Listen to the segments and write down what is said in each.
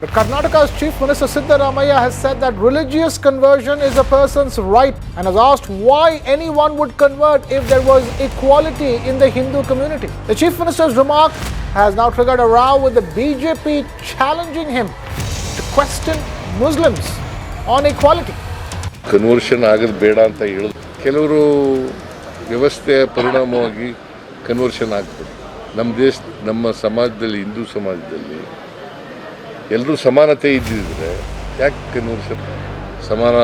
But Karnataka's Chief Minister Siddaramaya has said that religious conversion is a person's right and has asked why anyone would convert if there was equality in the Hindu community. The Chief Minister's remark has now triggered a row with the BJP challenging him to question Muslims on equality. Conversion ಆಗೋದು ಬೇಡ ಅಂತ ಹೇಳಿದ್ರು ಕೆಲವರು ವ್ಯವಸ್ಥೆಯ ಪರಿಣಾಮವಾಗಿ conversion ಆಗ್ತದೆ ನಮ್ಮ ದೇಶ ನಮ್ಮ ಸಮಾಜದಲ್ಲಿ ಹಿಂದೂ ಸಮಾಜದಲ್ಲಿ ಎಲ್ಲರೂ ಸಮಾನತೆ ಇದ್ದಿದ್ರೆ ಯಾಕೆ ಕನ್ವರ್ಷನ್ ಸಮಾನ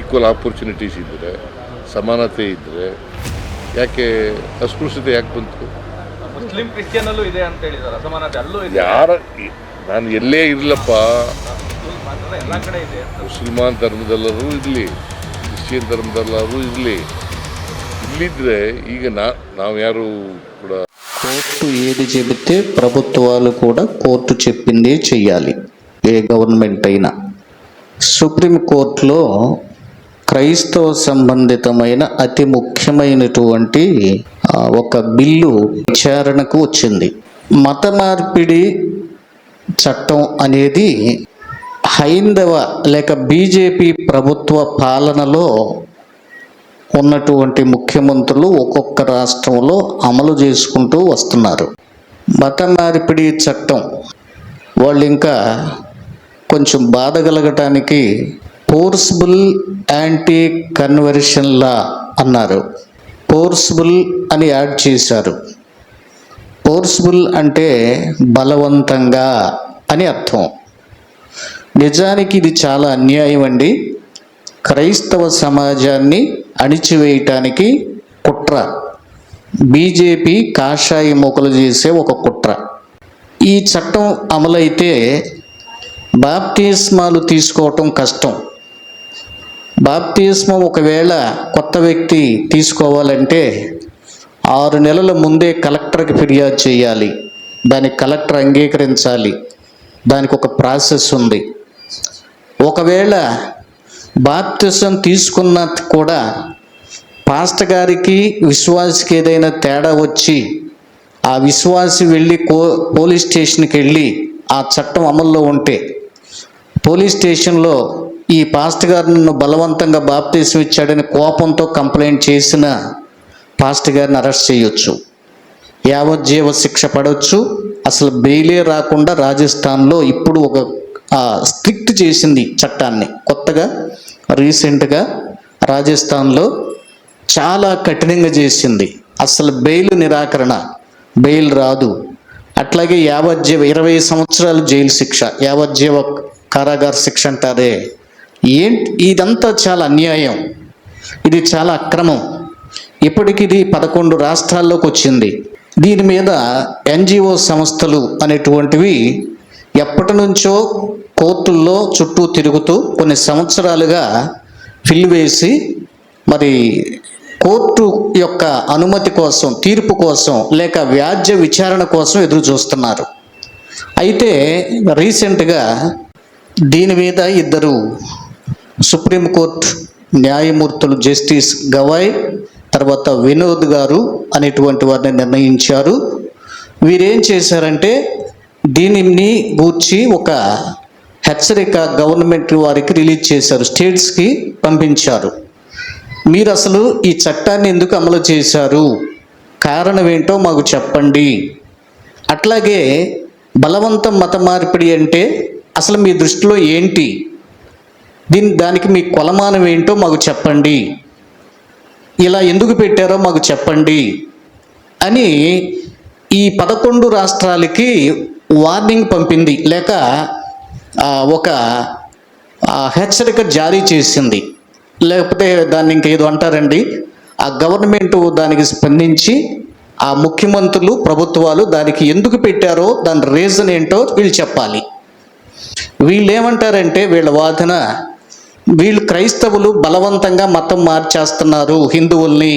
ಈಕ್ವಲ್ ಆಪರ್ಚುನಿಟೀಸ್ ಇದ್ದರೆ ಸಮಾನತೆ ಇದ್ದರೆ ಯಾಕೆ ಅಸ್ಪೃಶ್ಯತೆ ಯಾಕೆ ಬಂತು? ಮುಸ್ಲಿಂ ಕ್ರಿಶ್ಚಿಯನ್ ಅಲ್ಲೂ ಇದೆ ಅಂತ ಹೇಳಿದಾರೆ ಅಸಮಾನತೆ ಅಲ್ಲೂ ಇದೆ. ಯಾರ ನಾನು ಎಲ್ಲೇ ಇರಲಪ್ಪ. ಮುಸ್ಲಿಮಾನ್ ಮಾತ್ರ ಕಡೆ ಇದೆ ಮುಸಲ್ಮಾನ್ ಧರ್ಮದಲ್ಲರೂ ಇರಲಿ ಕ್ರಿಶ್ಚಿಯನ್ ಧರ್ಮದಲ್ಲರೂ ಇರಲಿ. ಇಲ್ಲಿದ್ದರೆ ಈಗ ನಾ ನಾವು ಯಾರು కోర్టు ఏది చెబితే ప్రభుత్వాలు కూడా కోర్టు చెప్పిందే చెయ్యాలి. ఏ గవర్నమెంట్ అయినా. సుప్రీంకోర్టులో క్రైస్తవ సంబంధితమైన అతి ముఖ్యమైనటువంటి ఒక బిల్లు విచారణకు వచ్చింది. మత మార్పిడి చట్టం అనేది హైందవ లేక బీజేపీ ప్రభుత్వ పాలనలో ఉన్నటువంటి ముఖ్యమంత్రులు ఒక్కొక్క రాష్ట్రంలో అమలు చేసుకుంటూ వస్తున్నారు. మత మార్పిడి చట్టం వాళ్ళు ఇంకా కొంచెం బాధ కలగటానికి ఫోర్స్బుల్ యాంటీ కన్వర్షన్ లా అన్నారు. ఫోర్స్బుల్ అని యాడ్ చేశారు. ఫోర్స్బుల్ అంటే బలవంతంగా అని అర్థం. నిజానికి ఇది చాలా అన్యాయం అండి. క్రైస్తవ సమాజాన్ని అణిచివేయటానికి కుట్ర. బీజేపీ కాషాయ మొక్కలు చేసే ఒక కుట్ర. ఈ చట్టం అమలైతే బాప్తిస్మాలు తీసుకోవటం కష్టం. బాప్తిస్మం ఒకవేళ కొత్త వ్యక్తి తీసుకోవాలంటే ఆరు నెలల ముందే కలెక్టర్కి ఫిర్యాదు చేయాలి. దానికి కలెక్టర్ అంగీకరించాలి. దానికి ఒక ప్రాసెస్ ఉంది. ఒకవేళ బాప్తిసం తీసుకున్న కూడా పాస్టర్ గారికి విశ్వాసికి ఏదైనా తేడా వచ్చి ఆ విశ్వాసి వెళ్ళి కో పోలీస్ స్టేషన్కి వెళ్ళి ఆ చట్టం అమల్లో ఉంటే పోలీస్ స్టేషన్లో ఈ పాస్ట్ గారు నన్ను బలవంతంగా బాప్తీసం ఇచ్చాడని కోపంతో కంప్లైంట్ చేసిన పాస్ట్ గారిని అరెస్ట్ చేయొచ్చు. యావజ్జీవ శిక్ష పడవచ్చు అసలు బెయిలే రాకుండా రాజస్థాన్లో ఇప్పుడు ఒక స్ట్రిక్ట్ చేసింది చట్టాన్ని. కొత్తగా రీసెంట్గా రాజస్థాన్లో చాలా కఠినంగా చేసింది. అసలు బెయిల్ నిరాకరణ. బెయిల్ రాదు. అట్లాగే యావజ్జీవ ఇరవై సంవత్సరాలు జైలు శిక్ష. యావజ్జీవ కారాగార శిక్ష అంటారే. ఏంటి? ఇదంతా చాలా అన్యాయం. ఇది చాలా అక్రమం. ఇప్పటికి ఇది పదకొండు రాష్ట్రాల్లోకి వచ్చింది. దీని మీద ఎన్జిఓ సంస్థలు అనేటువంటివి ఎప్పటి నుంచో కోర్టుల్లో చుట్టూ తిరుగుతూ కొన్ని సంవత్సరాలుగా ఫిల్ వేసి మరి కోర్టు యొక్క అనుమతి కోసం తీర్పు కోసం లేక వ్యాజ్య విచారణ కోసం ఎదురు చూస్తున్నారు. అయితే రీసెంట్గా దీని మీద ఇద్దరు సుప్రీంకోర్టు న్యాయమూర్తులు జస్టిస్ గవాయ్ తర్వాత వినోద్ గారు అనేటువంటి వారిని నిర్ణయించారు. వీరేం చేశారంటే దీనిని గూర్చి ఒక హెచ్చరిక గవర్నమెంట్ వారికి రిలీజ్ చేశారు స్టేట్స్కి పంపించారు. మీరు అసలు ఈ చట్టాన్ని ఎందుకు అమలు చేశారు? కారణం ఏంటో మాకు చెప్పండి. అట్లాగే బలవంతం మత మార్పిడి అంటే అసలు మీ దృష్టిలో ఏంటి? దీని దానికి మీ కొలమానం ఏంటో మాకు చెప్పండి. ఇలా ఎందుకు పెట్టారో మాకు చెప్పండి. అని ఈ పదకొండు రాష్ట్రాలకి వార్నింగ్ పంపింది. లేక ఒక హెచ్చరిక జారీ చేసింది. లేకపోతే దాన్ని ఇంకేదో అంటారండి. ఆ గవర్నమెంట్ దానికి స్పందించి ఆ ముఖ్యమంత్రులు ప్రభుత్వాలు దానికి ఎందుకు పెట్టారో దాని రీజన్ ఏంటో వీళ్ళు చెప్పాలి. వీళ్ళు ఏమంటారంటే వీళ్ళ వాదన వీళ్ళు క్రైస్తవులు బలవంతంగా మతం మార్చేస్తున్నారు హిందువుల్ని.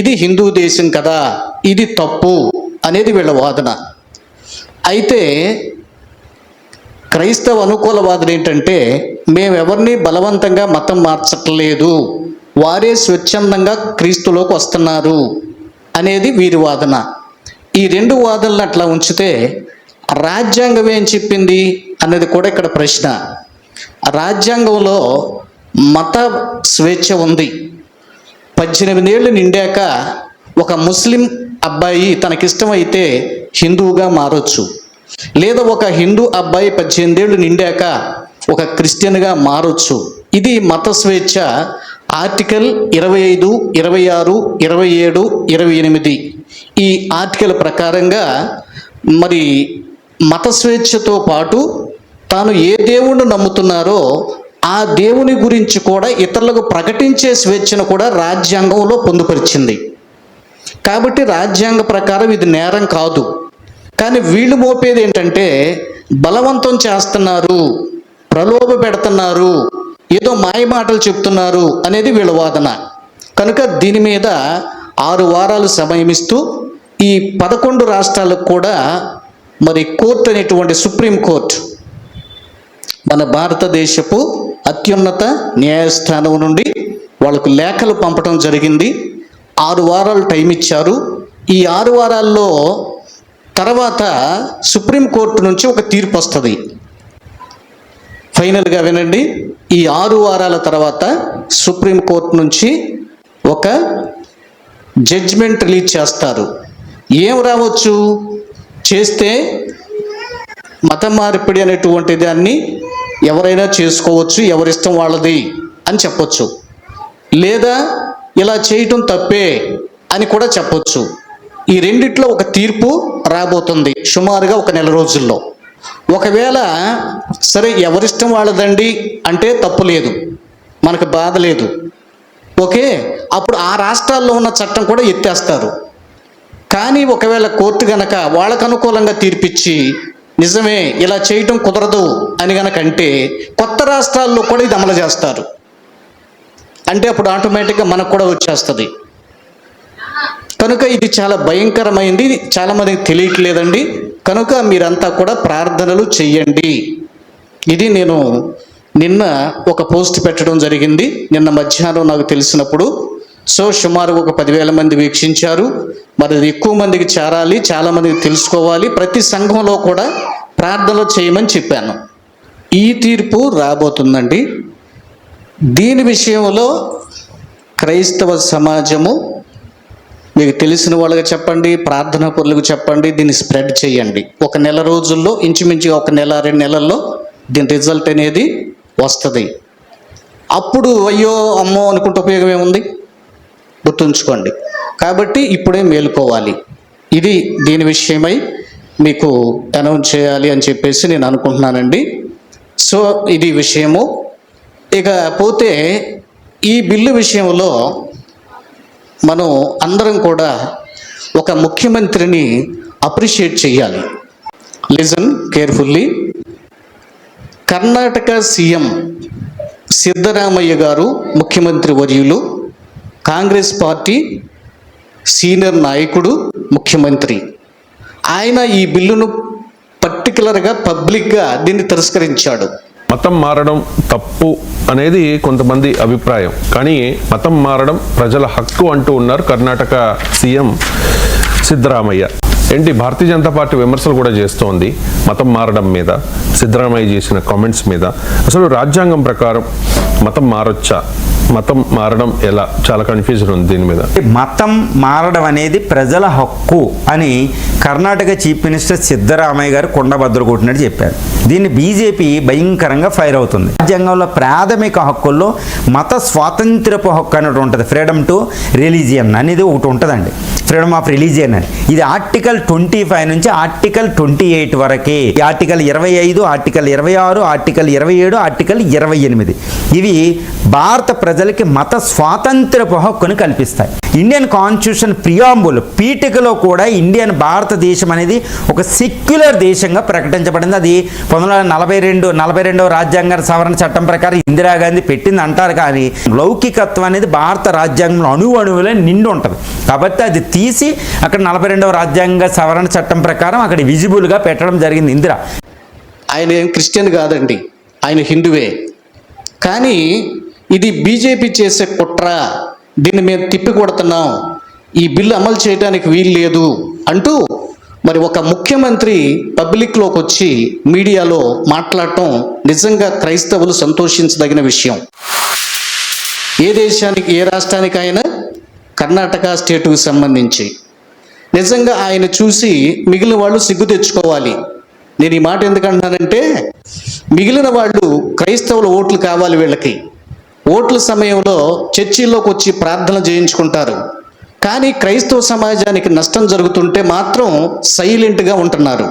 ఇది హిందూ దేశం కదా ఇది తప్పు అనేది వీళ్ళ వాదన. అయితే క్రైస్తవ అనుకూలవాదులు ఏంటంటే మేమెవరిని బలవంతంగా మతం మార్చట్లేదు. వారే స్వచ్ఛందంగా క్రీస్తులోకి వస్తున్నారు అనేది వీరి వాదన. ఈ రెండు వాదనలు అట్లా ఉంచితే రాజ్యాంగం ఏం చెప్పింది అన్నది కూడా ఇక్కడ ప్రశ్న. రాజ్యాంగంలో మత స్వేచ్ఛ ఉంది. పద్దెనిమిది ఏళ్ళు నిండాక ఒక ముస్లిం అబ్బాయి తనకిష్టమైతే హిందువుగా మారొచ్చు. లేదా ఒక హిందూ అబ్బాయి పద్దెనిమిది ఏళ్ళు నిండాక ఒక క్రిస్టియన్గా మారొచ్చు. ఇది మత స్వేచ్ఛ. ఆర్టికల్ ఇరవై ఐదు ఇరవై ఆరు ఇరవై ఏడు ఇరవై ఎనిమిది. ఈ ఆర్టికల్ ప్రకారంగా మరి మత స్వేచ్ఛతో పాటు తాను ఏ దేవుణ్ణి నమ్ముతున్నారో ఆ దేవుని గురించి కూడా ఇతరులకు ప్రకటించే స్వేచ్ఛను కూడా రాజ్యాంగంలో పొందుపరిచింది. కాబట్టి రాజ్యాంగ ప్రకారం ఇది నేరం కాదు. కానీ వీళ్ళు మోపేది ఏంటంటే బలవంతం చేస్తున్నారు ప్రలోభ పెడుతున్నారు ఏదో మాయ మాటలు చెప్తున్నారు అనేది వీళ్ళ వాదన. కనుక దీని మీద ఆరు వారాలు సమయం ఇస్తూ ఈ పదకొండు రాష్ట్రాలకు కూడా మరి కోర్టు అనేటువంటి సుప్రీం కోర్టు మన భారతదేశపు అత్యున్నత న్యాయస్థానం నుండి వాళ్ళకు లేఖలు పంపడం జరిగింది. ఆరు వారాలు టైం ఇచ్చారు. ఈ ఆరు వారాల్లో తర్వాత సుప్రీంకోర్టు నుంచి ఒక తీర్పు వస్తుంది. ఫైనల్గా వినండి. ఈ ఆరు వారాల తర్వాత సుప్రీంకోర్టు నుంచి ఒక జడ్జ్మెంట్ రిలీజ్ చేస్తారు. ఏం రావచ్చు? చేస్తే మత మార్పిడి అనేటువంటి దాన్ని ఎవరైనా చేసుకోవచ్చు ఎవరిష్టం వాళ్ళది అని చెప్పొచ్చు. లేదా ఇలా చేయటం తప్పే అని కూడా చెప్పొచ్చు. ఈ రెండిట్లో ఒక తీర్పు రాబోతుంది సుమారుగా ఒక నెల రోజుల్లో. ఒకవేళ సరే ఎవరిష్టం వాళ్ళదండి అంటే తప్పు లేదు. మనకు బాధ లేదు. ఓకే? అప్పుడు ఆ రాష్ట్రాల్లో ఉన్న చట్టం కూడా ఎత్తేస్తారు. కానీ ఒకవేళ కోర్టు గనక వాళ్ళకు అనుకూలంగా తీర్పిచ్చి నిజమే ఇలా చేయటం కుదరదు అని గనక అంటే కొత్త రాష్ట్రాల్లో కూడా ఇది అమలు చేస్తారు. అంటే అప్పుడు ఆటోమేటిక్గా మనకు కూడా వచ్చేస్తుంది. కనుక ఇది చాలా భయంకరమైంది చాలామందికి తెలియట్లేదండి. కనుక మీరంతా కూడా ప్రార్థనలు చెయ్యండి. ఇది నేను నిన్న ఒక పోస్ట్ పెట్టడం జరిగింది. నిన్న మధ్యాహ్నం నాకు తెలిసినప్పుడు. సో సుమారు ఒక పదివేల మంది వీక్షించారు. మరి అది ఎక్కువ మందికి చేరాలి చాలామందికి తెలుసుకోవాలి. ప్రతి సంఘంలో కూడా ప్రార్థనలు చేయమని చెప్పాను. ఈ తీర్పు రాబోతుందండి. దీని విషయంలో క్రైస్తవ సమాజము మీకు తెలిసిన వాళ్ళకి చెప్పండి ప్రార్థనా పరులకు చెప్పండి దీన్ని స్ప్రెడ్ చేయండి. ఒక నెల రోజుల్లో ఇంచుమించుగా ఒక నెల రెండు నెలల్లో దీని రిజల్ట్ అనేది వస్తుంది. అప్పుడు అయ్యో అమ్మో అనుకుంటే ఉపయోగం ఏముంది? గుర్తుంచుకోండి. కాబట్టి ఇప్పుడే మేలుకోవాలి. ఇది దీని విషయమై మీకు అనౌన్స్ చేయాలి అని చెప్పేసి నేను అనుకుంటున్నానండి. సో ఇది విషయము. ఇక పోతే ఈ బిల్లు విషయంలో మనం అందరం కూడా ఒక ముఖ్యమంత్రిని అప్రిషియేట్ చేయాలి listen carefully. Karnataka CM Siddaramaiah garu ముఖ్యమంత్రి వర్యులు కాంగ్రెస్ పార్టీ సీనియర్ నాయకుడు ముఖ్యమంత్రి. ఆయన ఈ బిల్లును పర్టికులర్గా పబ్లిక్గా దీన్ని తిరస్కరించాడు. మతం మారడం తప్పు అనేది కొంతమంది అభిప్రాయం. కానీ మతం మారడం ప్రజల హక్కు అంటూ ఉన్నారు కర్ణాటక సీఎం సిద్ధరామయ్య. ఏంటి? భారతీయ జనతా పార్టీ విమర్శలు కూడా చేస్తోంది మతం మారడం మీద సిద్ధరామయ్య చేసిన కామెంట్స్ మీద. అసలు రాజ్యాంగం ప్రకారం మతం మారొచ్చా? మతం మారడం ఎలా? చాలా కన్ఫ్యూజన్ ఉంది దీని మీద. మతం మారడం అనేది ప్రజల హక్కు అని కర్ణాటక చీఫ్ మినిస్టర్ సిద్ధరామయ్య గారు కొండబద్దలు కొట్టినట్టు చెప్పారు. దీన్ని బీజేపీ భయంకరంగా ఫైర్ అవుతుంది. రాజ్యాంగంలో ప్రాథమిక హక్కుల్లో మత స్వాతంత్రపు హక్కు అనేది ఉంటుంది. ఫ్రీడమ్ టు రిలీజియన్ అనేది ఒకటి ఉంటుందండి. Freedom of religion. అని ఇది ఆర్టికల్ ట్వంటీ ఫైవ్ నుంచి ఆర్టికల్ ట్వంటీ ఎయిట్ వరకే. ఆర్టికల్ ఇరవై ఐదు ఆర్టికల్ ఇరవై ఆరు ఆర్టికల్ ఇరవై ఏడు ఆర్టికల్ ఇరవై ఎనిమిది. ఇవి భారత ప్రజలకి మత స్వాతంత్రపు హక్కును కల్పిస్తాయి. ఇండియన్ కాన్స్టిట్యూషన్ ప్రియాంబుల్ పీఠికలో కూడా ఇండియన్ భారతదేశం అనేది ఒక సెక్యులర్ దేశంగా ప్రకటించబడింది. అది పంతొమ్మిది వందల నలభై రెండు నలభై రెండవ రాజ్యాంగ సవరణ చట్టం ప్రకారం ఇందిరాగాంధీ పెట్టింది అంటారు కానీ లౌకికత్వం అనేది భారత రాజ్యాంగంలో అణువు అణువులో నిండి ఉంటుంది. కాబట్టి అది తీసి అక్కడ నలభై రెండవ రాజ్యాంగ సవరణ చట్టం ప్రకారం అక్కడ విజిబుల్గా పెట్టడం జరిగింది ఇందిరా. ఆయన ఏం క్రిస్టియన్ కాదండి. ఆయన హిందువే. కానీ ఇది బీజేపీ చేసే కుట్ర. దీన్ని మేము తిప్పి కొడుతున్నాం ఈ బిల్లు అమలు చేయడానికి వీలు లేదు అంటూ మరి ఒక ముఖ్యమంత్రి పబ్లిక్లోకి వచ్చి మీడియాలో మాట్లాడటం నిజంగా క్రైస్తవులు సంతోషించదగిన విషయం. ఏ దేశానికి ఏ రాష్ట్రానికైనా కర్ణాటక స్టేటుకు సంబంధించి. నిజంగా ఆయన చూసి మిగిలిన వాళ్ళు సిగ్గు తెచ్చుకోవాలి. నేను ఈ మాట ఎందుకంటున్నానంటే మిగిలిన వాళ్ళు క్రైస్తవుల ఓట్లు కావాలి వీళ్ళకి. ఓట్ల సమయంలో చర్చిల్లోకి వచ్చి ప్రార్థన చేయించుకుంటారు. కానీ క్రైస్తవ సమాజానికి నష్టం జరుగుతుంటే మాత్రం సైలెంట్గా ఉంటున్నారు.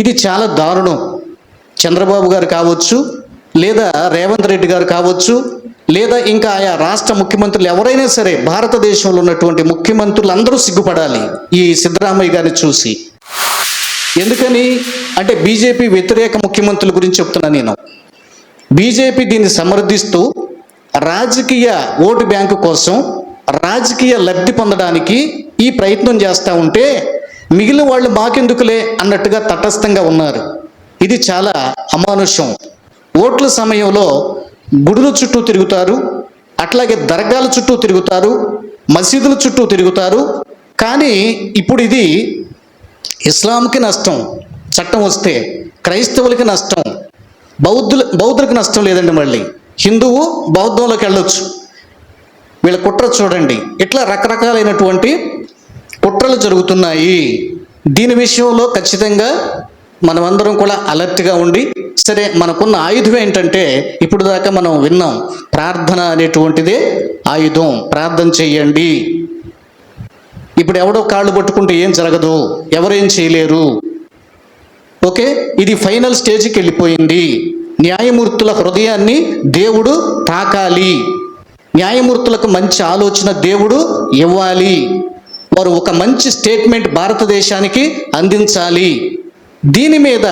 ఇది చాలా దారుణం. చంద్రబాబు గారు కావచ్చు లేదా రేవంత్ రెడ్డి గారు కావచ్చు లేదా ఇంకా ఆయా రాష్ట్ర ముఖ్యమంత్రులు ఎవరైనా సరే భారతదేశంలో ఉన్నటువంటి ముఖ్యమంత్రులు అందరూ సిగ్గుపడాలి. ఈ సిద్ధరామయ్య గారిని చూసి. ఎందుకని? అంటే బీజేపీ వ్యతిరేక ముఖ్యమంత్రుల గురించి చెప్తున్నా నేను. బీజేపీ దీన్ని సమర్థిస్తూ రాజకీయ ఓటు బ్యాంకు కోసం రాజకీయ లబ్ధి పొందడానికి ఈ ప్రయత్నం చేస్తూ ఉంటే మిగిలిన వాళ్ళు మాకెందుకులే అన్నట్టుగా తటస్థంగా ఉన్నారు. ఇది చాలా అమానుషం. ఓట్ల సమయంలో గుడుల చుట్టూ తిరుగుతారు అట్లాగే దర్గాల చుట్టూ తిరుగుతారు మసీదుల చుట్టూ తిరుగుతారు. కానీ ఇప్పుడు ఇది ఇస్లాంకి నష్టం చట్టం వస్తే క్రైస్తవులకి నష్టం బౌద్ధుల బౌద్ధులకు నష్టం లేదండి మళ్ళీ. హిందువు బౌద్ధంలోకి వెళ్ళొచ్చు. వీళ్ళ కుట్ర చూడండి. ఇట్లా రకరకాలైనటువంటి కుట్రలు జరుగుతున్నాయి. దీని విషయంలో ఖచ్చితంగా మనమందరం కూడా అలర్ట్గా ఉండి సరే మనకున్న ఆయుధం ఏంటంటే ఇప్పుడు దాకా మనం విన్నాం ప్రార్థన అనేటువంటిదే ఆయుధం. ప్రార్థన చెయ్యండి ఇప్పుడు ఎవడో కాళ్ళు పట్టుకుంటే ఏం జరగదు? ఎవరేం చేయలేరు? ఓకే? ఇది ఫైనల్ స్టేజ్కి వెళ్ళిపోయింది. న్యాయమూర్తుల హృదయాన్ని దేవుడు తాకాలి. న్యాయమూర్తులకు మంచి ఆలోచన దేవుడు ఇవ్వాలి. వారు ఒక మంచి స్టేట్మెంట్ భారతదేశానికి అందించాలి. దీని మీద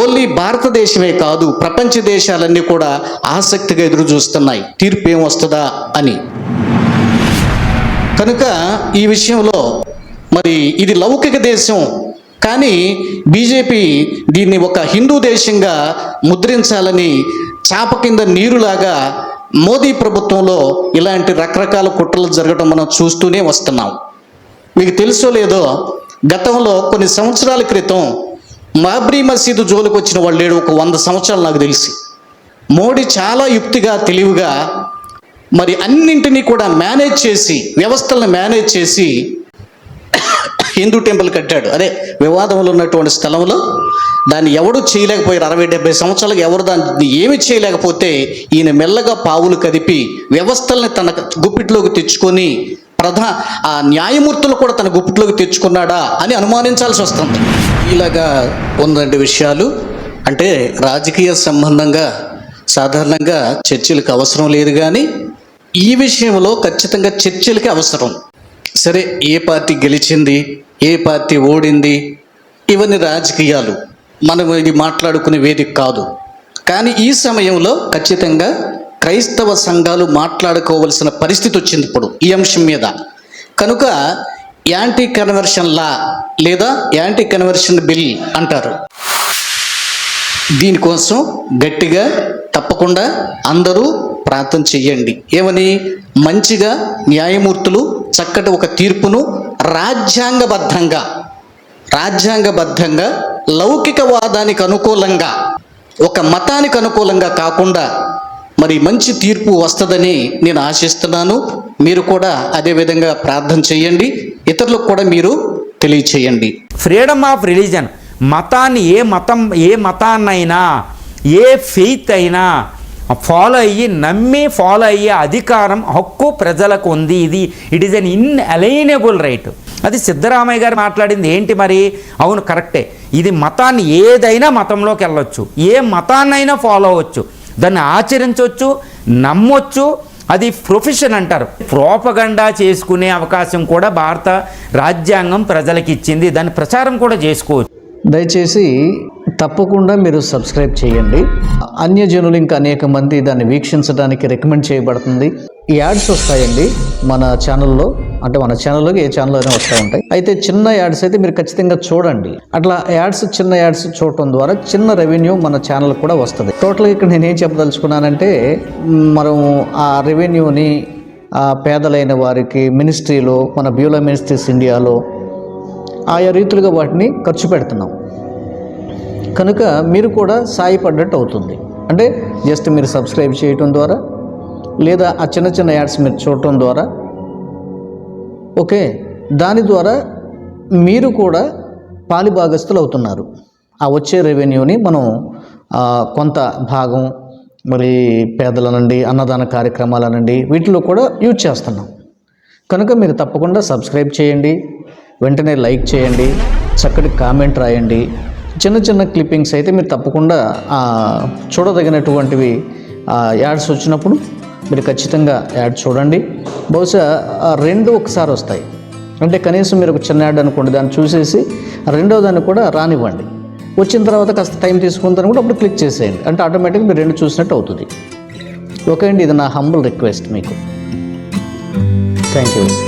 ఓన్లీ భారతదేశమే కాదు ప్రపంచ దేశాలన్నీ కూడా ఆసక్తిగా ఎదురు చూస్తున్నాయి తీర్పు ఏం వస్తుందా అని. కనుక ఈ విషయంలో మరి ఇది లౌకిక దేశం కానీ బీజేపీ దీన్ని ఒక హిందూ దేశంగా ముద్రించాలని చాప కింద నీరులాగా మోదీ ప్రభుత్వంలో ఇలాంటి రకరకాల కుట్రలు జరగడం మనం చూస్తూనే వస్తున్నాం. మీకు తెలుసో లేదో గతంలో కొన్ని సంవత్సరాల క్రితం బాబ్రీ మసీదు జోలికి వచ్చిన వాళ్ళు లేడు ఒక వంద సంవత్సరాలు నాకు తెలిసి. మోడీ చాలా యుక్తిగా తెలివిగా మరి అన్నింటినీ కూడా మేనేజ్ చేసి వ్యవస్థలను మేనేజ్ చేసి హిందూ టెంపుల్ కట్టాడు. అదే వివాదంలో ఉన్నటువంటి స్థలంలో దాన్ని ఎవడు చేయలేకపోయారు. అరవై డెబ్బై సంవత్సరాలకు ఎవరు దాన్ని ఏమి చేయలేకపోతే ఈయన మెల్లగా పావులు కదిపి వ్యవస్థల్ని తన గుప్పిట్లోకి తెచ్చుకొని ప్రధా ఆ న్యాయమూర్తులు కూడా తన గుప్పట్లోకి తెచ్చుకున్నాడా అని అనుమానించాల్సి వస్తుంది. ఇలాగా ఉందండి విషయాలు. అంటే రాజకీయ సంబంధంగా సాధారణంగా చర్చలకు అవసరం లేదు కానీ ఈ విషయంలో ఖచ్చితంగా చర్చలకి అవసరం. సరే ఏ పార్టీ గెలిచింది ఏ పార్టీ ఓడింది ఇవన్నీ రాజకీయాలు. మనం ఇది మాట్లాడుకునే వేదిక కాదు. కానీ ఈ సమయంలో ఖచ్చితంగా క్రైస్తవ సంఘాలు మాట్లాడుకోవలసిన పరిస్థితి వచ్చింది ఇప్పుడు ఈ అంశం మీద. కనుక యాంటీ కన్వర్షన్ లా లేదా యాంటీ కన్వర్షన్ బిల్ అంటారు. దీనికోసం గట్టిగా తప్పకుండా అందరూ ప్రార్థన చెయ్యండి. ఏమని? మంచిగా న్యాయమూర్తులు చక్కటి ఒక తీర్పును రాజ్యాంగబద్ధంగా రాజ్యాంగబద్ధంగా లౌకికవాదానికి అనుకూలంగా ఒక మతానికి అనుకూలంగా కాకుండా మరి మంచి తీర్పు వస్తుందని నేను ఆశిస్తున్నాను. మీరు కూడా అదే విధంగా ప్రార్థన చేయండి. ఇతరులకు కూడా మీరు తెలియచేయండి. ఫ్రీడమ్ ఆఫ్ రిలీజన్ మతాన్ని ఏ మతం ఏ మతాన్నైనా ఏ ఫెయిత్ అయినా ఫాలో అయ్యి నమ్మి ఫాలో అయ్యే అధికారం హక్కు ప్రజలకు ఉంది ఇది. It is an inalienable right అది సిద్ధరామయ్య గారు మాట్లాడింది. ఏంటి మరి? అవును కరెక్టే ఇది మతాన్ని ఏదైనా మతంలోకి వెళ్ళొచ్చు. ఏ మతాన్నైనా ఫాలో అవ్వచ్చు. దాన్ని ఆచరించవచ్చు నమ్మొచ్చు. అది ప్రొఫెషన్ అంటారు. ప్రోపగండా చేసుకునే అవకాశం కూడా భారత రాజ్యాంగం ప్రజలకు ఇచ్చింది. దాన్ని ప్రచారం కూడా చేసుకోవచ్చు. దయచేసి తప్పకుండా మీరు సబ్స్క్రైబ్ చేయండి. అన్యజనులు ఇంకా అనేక మంది దాన్ని వీక్షించడానికి రికమెండ్ చేయబడుతుంది. ఈ యాడ్స్ వస్తాయండి మన ఛానల్లో. అంటే మన ఛానల్లోకి ఏ ఛానల్ అయినా వస్తూ ఉంటాయి. అయితే చిన్న యాడ్స్ అయితే మీరు ఖచ్చితంగా చూడండి. అట్లా యాడ్స్ చిన్న యాడ్స్ చూడటం ద్వారా చిన్న రెవెన్యూ మన ఛానల్ కూడా వస్తుంది. టోటల్గా ఇక్కడ నేను ఏం చెప్పదలుచుకున్నానంటే మనం ఆ రెవెన్యూని ఆ పేదలైన వారికి మినిస్ట్రీలో మన బ్యూలో మినిస్ట్రీస్ ఇండియాలో ఆయా రీతులుగా వాటిని ఖర్చు పెడుతున్నాం. కనుక మీరు కూడా సాయపడ్డట్టు అవుతుంది. అంటే జస్ట్ మీరు సబ్స్క్రైబ్ చేయటం ద్వారా లేదా ఆ చిన్న చిన్న యాడ్స్ మీరు చూడటం ద్వారా ఓకే? దాని ద్వారా మీరు కూడా పాలిభాగస్తులు అవుతున్నారు ఆ వచ్చే రెవెన్యూని మనం కొంత భాగం మరి పేదల నుండి అన్నదాన కార్యక్రమాల నుండి వీటిలో కూడా యూజ్ చేస్తున్నాం. కనుక మీరు తప్పకుండా సబ్స్క్రైబ్ చేయండి వెంటనే లైక్ చేయండి చక్కటి కామెంట్ రాయండి. చిన్న చిన్న క్లిప్పింగ్స్ అయితే మీరు తప్పకుండా చూడదగినటువంటివి యాడ్స్ వచ్చినప్పుడు మీరు ఖచ్చితంగా యాడ్ చూడండి. బహుశా రెండు ఒకసారి వస్తాయి. అంటే కనీసం మీరు ఒక చిన్న యాడ్ అనుకోండి దాన్ని చూసేసి రెండో దాన్ని కూడా రానివ్వండి. వచ్చిన తర్వాత కాస్త టైం తీసుకుంటాను కూడా అప్పుడు క్లిక్ చేసేయండి. అంటే ఆటోమేటిక్గా మీరు రెండు చూసినట్టు అవుతుంది. ఓకే అండి ఇది నా హంబుల్ రిక్వెస్ట్ మీకు. Thank you.